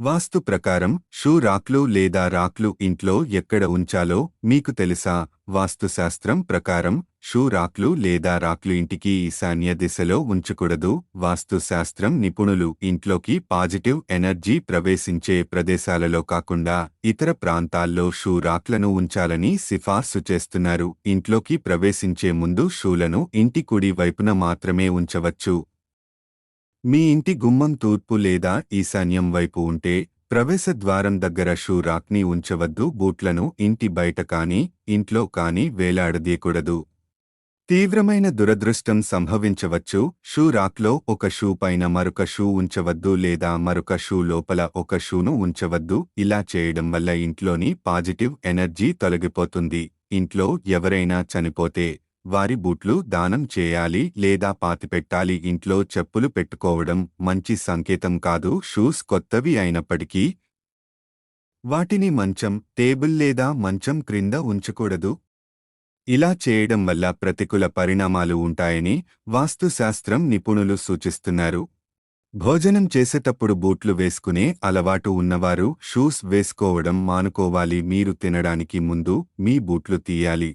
వాస్తు ప్రకారం షూ రాక్లు లేదా రాక్లు ఇంట్లో ఎక్కడ ఉంచాలో మీకు తెలుసా? వాస్తుశాస్త్రం ప్రకారం షూ రాక్లు లేదా రాక్లు ఇంటికి ఈశాన్య దిశలో ఉంచకూడదు. వాస్తుశాస్త్రం నిపుణులు ఇంట్లోకి పాజిటివ్ ఎనర్జీ ప్రవేశించే ప్రదేశాలలో కాకుండా ఇతర ప్రాంతాల్లో షూ రాక్లను ఉంచాలని సిఫార్సు చేస్తున్నారు. ఇంట్లోకి ప్రవేశించే ముందు షూలను ఇంటి కుడి వైపున మాత్రమే ఉంచవచ్చు. మీ ఇంటి గుమ్మం తూర్పు లేదా ఈశాన్యం వైపు ఉంటే ప్రవేశ ద్వారం దగ్గర షూ రాక్ని ఉంచవద్దు బూట్లను ఇంటి బయట కానీ ఇంట్లో కానీ వేలాడదీయకూడదు. తీవ్రమైన దురదృష్టం సంభవించవచ్చు షూ రాక్లో ఒక షూ పైన మరొక షూ ఉంచవద్దు లేదా మరొక షూ లోపల ఒక షూను ఉంచవద్దు ఇలా చేయడం వల్ల ఇంట్లోని పాజిటివ్ ఎనర్జీ తొలగిపోతుంది ఇంట్లో ఎవరైనా చనిపోతే. వారి బూట్లు దానం చేయాలి లేదా పాతిపెట్టాలి ఇంట్లో చెప్పులు పెట్టుకోవడం మంచి సంకేతం కాదు. షూస్ కొత్తవి అయినప్పటికీ వాటిని మంచం టేబుల్ లేదా మంచం క్రింద ఉంచకూడదు. ఇలా చేయడం వల్ల ప్రతికూల పరిణామాలు ఉంటాయని వాస్తుశాస్త్రం నిపుణులు సూచిస్తున్నారు. భోజనం చేసేటప్పుడు బూట్లు వేసుకునే అలవాటు ఉన్నవారు షూస్ వేసుకోవడం మానుకోవాలి. మీరు తినడానికి ముందు మీ బూట్లు తీయాలి.